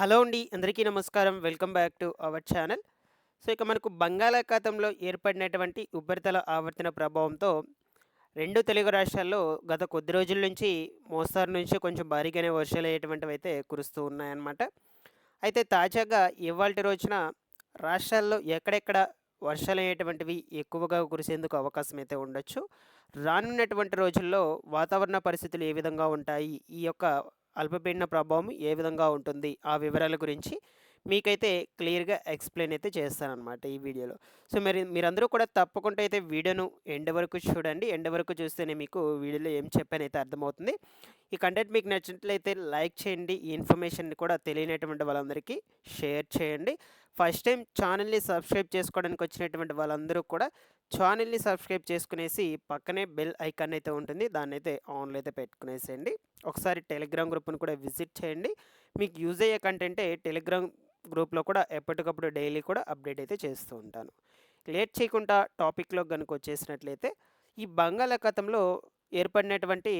Hello అండి అందరికీ నమస్కారం. Welcome back to our channel. So ఇక మనకు బంగాళాఖాతంలో ఏర్పడినటువంటి ఉపరితల ఆవర్తన ప్రభావంతో రెండు తెలుగు రాష్ట్రాల్లో గత కొద్ది రోజుల నుంచి మోస్తారు నుంచి కొంచెం భారీగానే వర్షాలు అయ్యేటువంటివి అయితే కురుస్తూ ఉన్నాయన్నమాట. అయితే తాజాగా ఇవాళ రోజున రాష్ట్రాల్లో ఎక్కడెక్కడ వర్షాలు అయ్యేటువంటివి ఎక్కువగా కురిసేందుకు అవకాశం అయితే ఉండొచ్చు. రానున్నటువంటి రోజుల్లో వాతావరణ పరిస్థితులు ఏ విధంగా ఉంటాయి? ఈ యొక్క అల్పపీడన ప్రభావం ఏ విధంగా ఉంటుంది? ఆ వివరాల గురించి మీకైతే క్లియర్గా ఎక్స్ప్లెయిన్ అయితే చేస్తానన్నమాట ఈ వీడియోలో. సో మరి మీరందరూ కూడా తప్పకుండా అయితే వీడియోను ఎండ్ వరకు చూడండి. ఎండ్ వరకు చూస్తేనే మీకు వీడియోలో ఏం చెప్పానైతే అర్థమవుతుంది. ఈ కంటెంట్ మీకు నచ్చినట్లయితే లైక్ చేయండి. ఈ ఇన్ఫర్మేషన్ కూడా తెలియనటువంటి వాళ్ళందరికీ షేర్ చేయండి. ఫస్ట్ టైం ఛానల్ని సబ్స్క్రైబ్ చేసుకోవడానికి వచ్చినటువంటి వాళ్ళందరూ కూడా ఛానల్ని సబ్స్క్రైబ్ చేసుకునేసి పక్కనే బెల్ ఐకాన్ అయితే ఉంటుంది. దాన్ని అయితే ఆన్లో అయితే పెట్టుకునేసేయండి. ఒకసారి టెలిగ్రామ్ గ్రూప్ను కూడా విజిట్ చేయండి. మీకు యూజ్ అయ్యే కంటెంటే టెలిగ్రామ్ గ్రూప్లో కూడా ఎప్పటికప్పుడు డైలీ కూడా అప్డేట్ అయితే చేస్తూ ఉంటాను. లేట్ చేయకుండా టాపిక్లో కనుక వచ్చేసినట్లయితే ఈ బంగాళాఖాతంలో ఏర్పడినటువంటి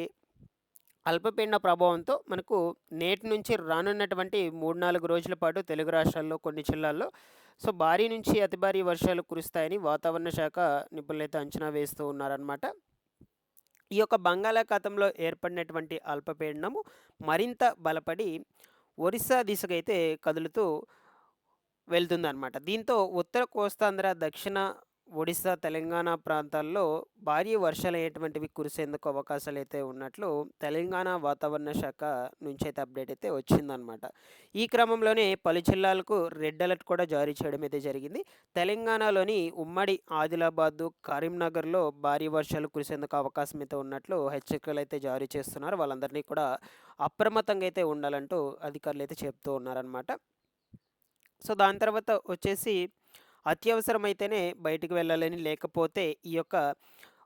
అల్పపీడన ప్రభావంతో మనకు నేటి నుంచి రానున్నటువంటి మూడు నాలుగు రోజుల పాటు తెలుగు రాష్ట్రాల్లో కొన్ని జిల్లాల్లో సో భారీ నుంచి అతి భారీ వర్షాలు కురుస్తాయని వాతావరణ శాఖ నిపుణులైతే అంచనా వేస్తూ ఉన్నారనమాట ఈ యొక్క బంగాళాఖాతంలో ఏర్పడినటువంటి అల్పపీడనము మరింత బలపడి ఒరిస్సా దిశగా అయితే కదులుతూ వెళ్తుందన్నమాట. దీంతో ఉత్తర కోస్తాంధ్ర దక్షిణ ఒడిశా తెలంగాణ ప్రాంతాల్లో భారీ వర్షాలు అయ్యేటువంటివి కురిసేందుకు అవకాశాలు అయితే ఉన్నట్లు తెలంగాణ వాతావరణ శాఖ నుంచి అయితే అప్డేట్ అయితే వచ్చిందనమాట ఈ క్రమంలోనే పలు జిల్లాలకు రెడ్ అలర్ట్ కూడా జారీ చేయడం అయితే జరిగింది. తెలంగాణలోని ఉమ్మడి ఆదిలాబాదు కరీంనగర్లో భారీ వర్షాలు కురిసేందుకు అవకాశం అయితే ఉన్నట్లు హెచ్చరికలు అయితే జారీ చేస్తున్నారు. వాళ్ళందరినీ కూడా అప్రమత్తంగా అయితే ఉండాలంటూ అధికారులు అయితే చెప్తూ ఉన్నారనమాట సో దాని తర్వాత వచ్చేసి అత్యవసరమైతేనే బయటికి వెళ్ళాలని లేకపోతే ఈ యొక్క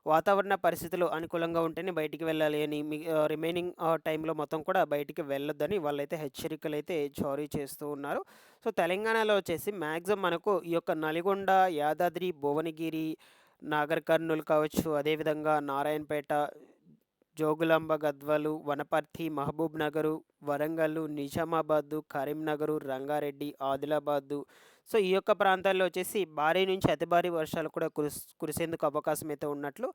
వాతావరణ పరిస్థితులు అనుకూలంగా ఉంటేనే బయటికి వెళ్ళాలి అని మీ రిమైనింగ్ టైంలో మొత్తం కూడా బయటికి వెళ్ళొద్దని వాళ్ళైతే హెచ్చరికలు అయితే జారీ చేస్తూ ఉన్నారు. సో తెలంగాణలో వచ్చేసి మ్యాక్సిమం మనకు ఈ యొక్క నల్గొండ యాదాద్రి భువనగిరి నాగర్ కర్నూలు కావచ్చు అదేవిధంగా నారాయణపేట జోగులాంబ గద్వాలు వనపర్తి మహబూబ్ నగరు వరంగల్ నిజామాబాదు కరీంనగరు రంగారెడ్డి ఆదిలాబాదు సో ఈ యొక్క ప్రాంతాల్లో వచ్చేసి భారీ నుంచి అతి భారీ వర్షాలు కూడా కురి కురిసేందుకు అవకాశం అయితే ఉన్నట్లు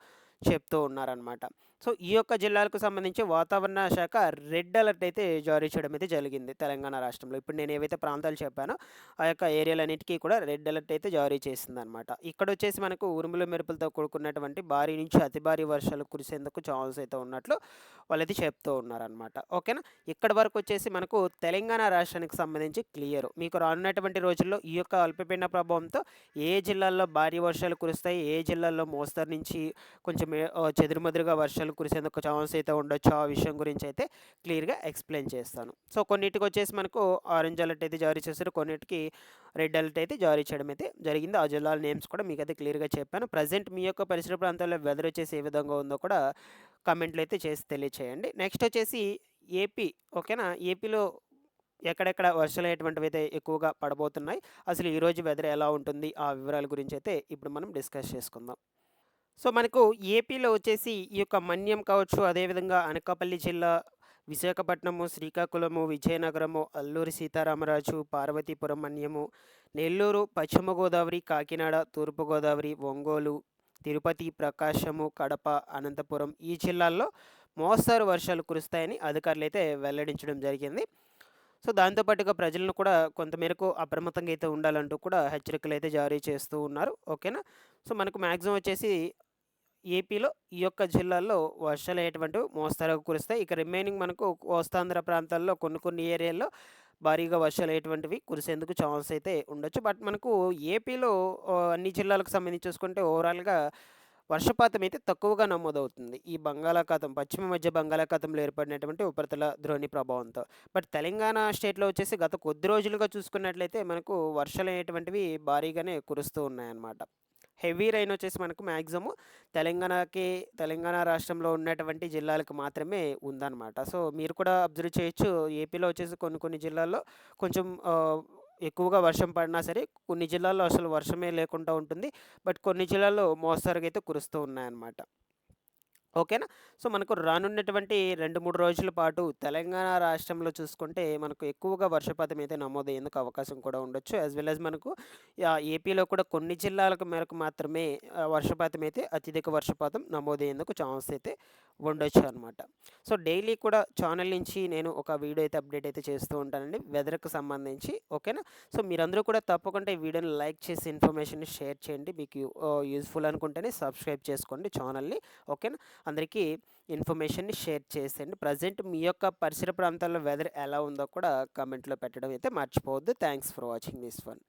చెప్తూ ఉన్నారనమాట సో ఈ యొక్క జిల్లాలకు సంబంధించి వాతావరణ శాఖ రెడ్ అలర్ట్ అయితే జారీ చేయడం అయితే జరిగింది తెలంగాణ రాష్ట్రంలో. ఇప్పుడు నేను ఏవైతే ప్రాంతాలు చెప్పానో ఆ యొక్క ఏరియాలన్నిటికీ కూడా రెడ్ అలర్ట్ అయితే జారీ చేసిందనమాట ఇక్కడ వచ్చేసి మనకు ఉరుములు మెరుపులతో కూడుకున్నటువంటి భారీ నుంచి అతి భారీ వర్షాలు కురిసేందుకు ఛాన్స్ అయితే ఉన్నట్లు వాళ్ళైతే చెప్తూ ఉన్నారనమాట ఓకేనా? ఇక్కడ వరకు వచ్చేసి మనకు తెలంగాణ రాష్ట్రానికి సంబంధించి క్లియర్. మీకు రానున్నటువంటి రోజుల్లో ఈ యొక్క అల్పపీడన ప్రభావంతో ఏ జిల్లాల్లో భారీ వర్షాలు కురుస్తాయి ఏ జిల్లాల్లో మోస్తరు నుంచి కొంచెం చెదురుమదురుగా వర్షాలు కురిసేందుకు ఛాన్స్ అయితే ఉండొచ్చు. ఆ విషయం గురించి అయితే క్లియర్గా ఎక్స్ప్లెయిన్ చేస్తాను. సో కొన్నిటికి వచ్చేసి మనకు ఆరెంజ్ అలర్ట్ అయితే జారీ చేస్తారు కొన్నిటికి రెడ్ అలర్ట్ అయితే జారీ చేయడం అయితే జరిగింది. ఆ జిల్లాల నేమ్స్ కూడా మీకు అయితే క్లియర్గా చెప్పాను. ప్రజెంట్ మీ యొక్క పరిసర ప్రాంతాల్లో వెదర్ వచ్చేసి ఏ విధంగా ఉందో కూడా కమెంట్లు అయితే చేసి తెలియచేయండి. నెక్స్ట్ వచ్చేసి ఏపీ ఓకేనా? ఏపీలో ఎక్కడెక్కడ వర్షాలు అయ్యేటువంటివి అయితే ఎక్కువగా పడబోతున్నాయి? అసలు ఈరోజు వెదర్ ఎలా ఉంటుంది? ఆ వివరాల గురించి అయితే ఇప్పుడు మనం డిస్కస్ చేసుకుందాం. సో మనకు ఏపీలో వచ్చేసి ఈ యొక్క మన్యం కావచ్చు అదేవిధంగా అనకాపల్లి జిల్లా విశాఖపట్నము శ్రీకాకుళము విజయనగరము అల్లూరి సీతారామరాజు పార్వతీపురం మన్యము నెల్లూరు పశ్చిమ గోదావరి కాకినాడ తూర్పుగోదావరి ఒంగోలు తిరుపతి ప్రకాశము కడప అనంతపురం ఈ జిల్లాల్లో మోస్తారు వర్షాలు కురుస్తాయని అధికారులు అయితే వెల్లడించడం జరిగింది. సో దాంతోపాటుగా ప్రజలను కూడా కొంతమేరకు అప్రమత్తంగా అయితే ఉండాలంటూ కూడా హెచ్చరికలు అయితే జారీ చేస్తూ ఉన్నారు. ఓకేనా? సో మనకు మ్యాక్సిమం వచ్చేసి ఏపీలో ఈ యొక్క జిల్లాల్లో వర్షాలు అయ్యేటువంటివి మోస్తారుగా కురుస్తాయి. ఇక రిమైనింగ్ మనకు కోస్తాంధ్ర ప్రాంతాల్లో కొన్ని కొన్ని ఏరియాల్లో భారీగా వర్షాలు అయ్యేటువంటివి కురిసేందుకు ఛాన్స్ అయితే ఉండొచ్చు. బట్ మనకు ఏపీలో అన్ని జిల్లాలకు సంబంధించి చూసుకుంటే ఓవరాల్గా వర్షపాతం అయితే తక్కువగా నమోదవుతుంది. ఈ బంగాళాఖాతం పశ్చిమ మధ్య బంగాళాఖాతంలో ఏర్పడినటువంటి ఉపరితల ద్రోణి ప్రభావంతో. బట్ తెలంగాణ స్టేట్లో వచ్చేసి గత కొద్ది రోజులుగా చూసుకున్నట్లయితే మనకు వర్షాలు అనేటువంటివి భారీగానే కురుస్తూ ఉన్నాయన్నమాట. హెవీ రైన్ వచ్చేసి మనకు మ్యాక్సిమం తెలంగాణకి తెలంగాణ రాష్ట్రంలో ఉన్నటువంటి జిల్లాలకు మాత్రమే ఉందన్నమాట. సో మీరు కూడా అబ్జర్వ్ చేయొచ్చు. ఏపీలో వచ్చేసి కొన్ని కొన్ని జిల్లాల్లో కొంచెం ఎక్కువగా వర్షం పడినా సరే కొన్ని జిల్లాల్లో అసలు వర్షమే లేకుండా ఉంటుంది. బట్ కొన్ని జిల్లాల్లో మోస్తరుగా అయితే కురుస్తూ ఉన్నాయన్నమాట. ఓకేనా? సో మనకు రానున్నటువంటి రెండు మూడు రోజుల పాటు తెలంగాణ రాష్ట్రంలో చూసుకుంటే మనకు ఎక్కువగా వర్షపాతం అయితే నమోదయ్యేందుకు అవకాశం కూడా ఉండొచ్చు. యాజ్ వెల్ యాజ్ మనకు ఏపీలో కూడా కొన్ని జిల్లాలకు మేరకు మాత్రమే వర్షపాతం అయితే అత్యధిక వర్షపాతం నమోదయ్యేందుకు ఛాన్స్ అయితే ఉండొచ్చు అనమాట సో డైలీ కూడా ఛానల్ నుంచి నేను ఒక వీడియో అయితే అప్డేట్ అయితే చేస్తూ ఉంటానండి. వెదర్కి సంబంధించి ఓకేనా? సో మీరందరూ కూడా తప్పకుండా ఈ వీడియోని లైక్ చేసి ఇన్ఫర్మేషన్ షేర్ చేయండి. మీకు యూస్ఫుల్ అనుకుంటేనే సబ్స్క్రైబ్ చేసుకోండి ఛానల్ని ఓకేనా? అందరికీ ఇన్ఫర్మేషన్ని షేర్ చేసేయండి. ప్రజెంట్ మీ యొక్క పరిసర ప్రాంతాల్లో వెదర్ ఎలా ఉందో కూడా కామెంట్లో పెట్టడం అయితే మర్చిపోవద్దు. Thanks for watching this one.